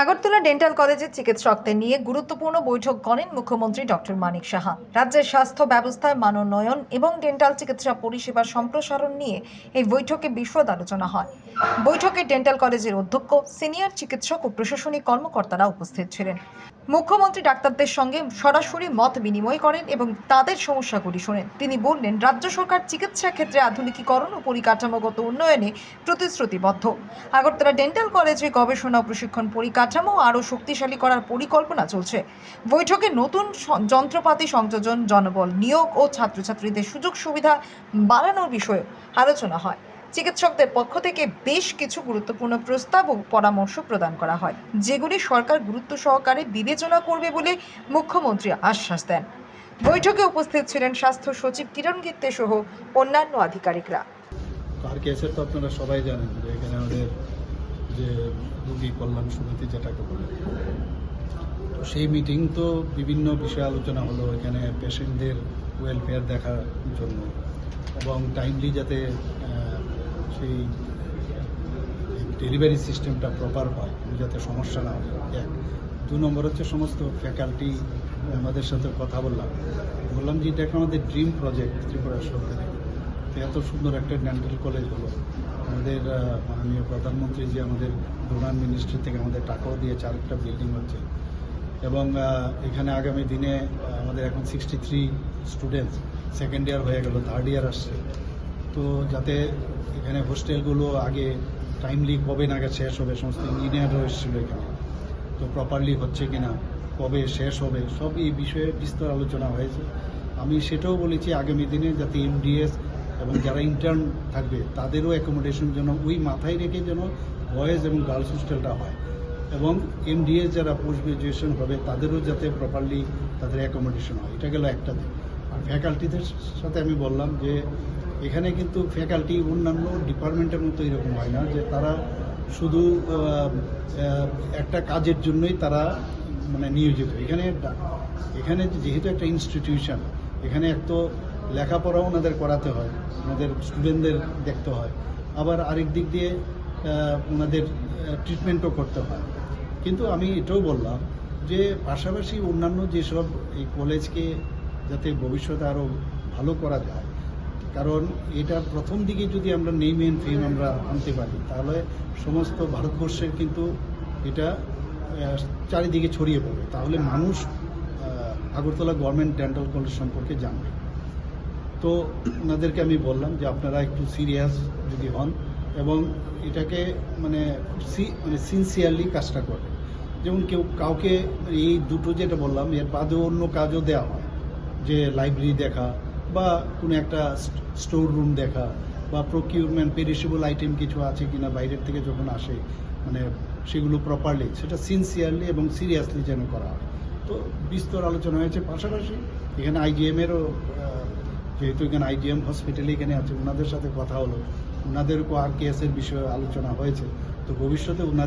Agartala dental কলেজের চিকিৎসকদের নিয়ে গুরুত্বপূর্ণ বৈঠক করেন মুখ্যমন্ত্রী ডক্টর মানিক সাহা। রাজ্যের স্বাস্থ্য ব্যবস্থায় মানোন্নয়ন এবং ডেন্টাল চিকিৎসা পরিষেবা সম্প্রসারণ নিয়ে এই বৈঠকে বিশদ আলোচনা হয়। বৈঠকে ডেন্টাল কলেজের অধ্যক্ষ, সিনিয়র চিকিৎসক ও প্রশাসনিক কর্মকর্তারা উপস্থিত ছিলেন। মুখ্যমন্ত্রী ডাক্তারদের সঙ্গে সরাসরি মত বিনিময় করেন এবং তাদের সমস্যাগুলি শোনেন। তিনি বললেন, রাজ্য সরকার চিকিৎসা ক্ষেত্রে আধুনিকীকরণ ও পরিকাঠামোগত উন্নয়নে প্রতিশ্রুতিবদ্ধ। আগরতলা ডেন্টাল কলেজে গবেষণা ও প্রশিক্ষণ পরিকাঠামো আরও শক্তিশালী করার পরিকল্পনা চলছে। বৈঠকে নতুন যন্ত্রপাতি সংযোজন, জনবল নিয়োগ ও ছাত্রছাত্রীদের সুযোগ সুবিধা বাড়ানোর বিষয়ে আলোচনা হয়। চিকিৎসকদের পক্ষ থেকে বেশ কিছু গুরুত্বপূর্ণ প্রস্তাব ও পরামর্শ প্রদান করা হয়, যেগুলি সরকার গুরুত্ব সহকারে বিবেচনা করবে বলে মুখ্যমন্ত্রী আশ্বাস দেন। বৈঠকে উপস্থিত ছিলেন স্বাস্থ্য সচিব কিরণ গিত্তে সহ অন্যান্য আধিকারিকরা। আর কেসের তো আপনারা সবাই জানেন যে এখানে আমাদের যে রুগী কল্যাণ সমিতি যেটাকে বলে, তো সেই মিটিং তো বিভিন্ন বিষয়ে আলোচনা হলো, এখানে পেশেন্টদের ওয়েলফেয়ার দেখার জন্য এবং টাইমলি যাতে সেই ডেলিভারি সিস্টেমটা প্রপার হয়, যাতে সমস্যা না হয়। এক। দু নম্বর হচ্ছে সমস্ত ফ্যাকাল্টি আমাদের সাথে কথা বললাম। বললাম যে, এটা আমাদের ড্রিম প্রজেক্ট ত্রিপুরা সরকারের। এত সুন্দর একটা ডেন্টাল কলেজ হলো। আমাদের মাননীয় প্রধানমন্ত্রী যে আমাদের ডোনার মিনিস্ট্রি থেকে আমাদের টাকাও দিয়েছে, আরেকটা বিল্ডিং হচ্ছে। এবং এখানে আগামী দিনে আমাদের এখন sixty three students second year হয়ে গেল থার্ড ইয়ার আসছে। তো যাতে এখানে হোস্টেলগুলো আগে টাইমলি কবে নাগাদ শেষ হবে, সমস্ত ইঞ্জিনিয়ারও এসেছিল এখানে। তো প্রপারলি হচ্ছে কিনা, কবে শেষ হবে সব এই বিষয়ে বিস্তর আলোচনা হয়েছে। আমি সেটাও বলেছি আগামী দিনে যাতে এমডিএস এবং যারা ইন্টার্ন থাকবে, তাদেরও অ্যাকোমোডেশন যেন ওই মাথায় রেখে যেন বয়েজ এবং গার্লস হোস্টেলটা হয়। এবং এমডিএস যারা পোস্ট গ্রাজুয়েশন হবে, তাদেরও যাতে প্রপারলি তাদের অ্যাকোমোডেশন হয়। এটা গেল একটা দিক। আর ফ্যাকাল্টিদের সাথে আমি বললাম যে এখানে কিন্তু ফ্যাকাল্টি অন্যান্য ডিপার্টমেন্টের মতো এরকম হয় না যে তারা শুধু একটা কাজের জন্যই তারা মানে নিয়োজিত। এখানে এখানে যেহেতু একটা ইনস্টিটিউশন এখানে এক তো লেখাপড়াও ওনাদের করাতে হয়, ওনাদের স্টুডেন্টদের দেখতে হয়। আবার আরেক দিক দিয়ে ওনাদের ট্রিটমেন্টও করতে হয়। কিন্তু আমি এটাও বললাম যে পাশাপাশি অন্যান্য যেসব এই কলেজকে যাতে ভবিষ্যতে আরও ভালো করা যায় কারণ এটা প্রথম দিকে যদি আমরা নেম এন্ড ফেম আমরা আনতে পারি, তাহলে সমস্ত ভারতবর্ষের কিন্তু এটা চারিদিকে ছড়িয়ে পড়বে। তাহলে মানুষ আগরতলা গভর্নমেন্ট ডেন্টাল কলেজ সম্পর্কে জানবে। তো ওনাদেরকে আমি বললাম যে আপনারা একটু সিরিয়াস যদি হন এবং এটাকে মানে সি- মানে সিনসিয়ারলি কাজটা করে যেমন কেউ কাউকে এই দুটো যেটা বললাম, এর বাদেও অন্য কাজও দেওয়া হয়। যে লাইব্রেরি দেখা বা কোনো একটা স্টোর রুম দেখা বা প্রকিউরমেন্ট পেরিশেবল আইটেম কিছু আছে কিনা বাইরের থেকে যখন আসে মানে সেগুলো প্রপারলি সেটা সিনসিয়ারলি এবং সিরিয়াসলি যেন করা হয়। তো বিস্তর আলোচনা হয়েছে। পাশাপাশি এখানে আইজিএমেরও যেহেতু এখানে আইজিএম হসপিটালে এখানে আছে, ওনাদের সাথে কথা হলো। ওনাদেরকেও আর কেসের বিষয়ে আলোচনা হয়েছে। তো ভবিষ্যতে ওনাদের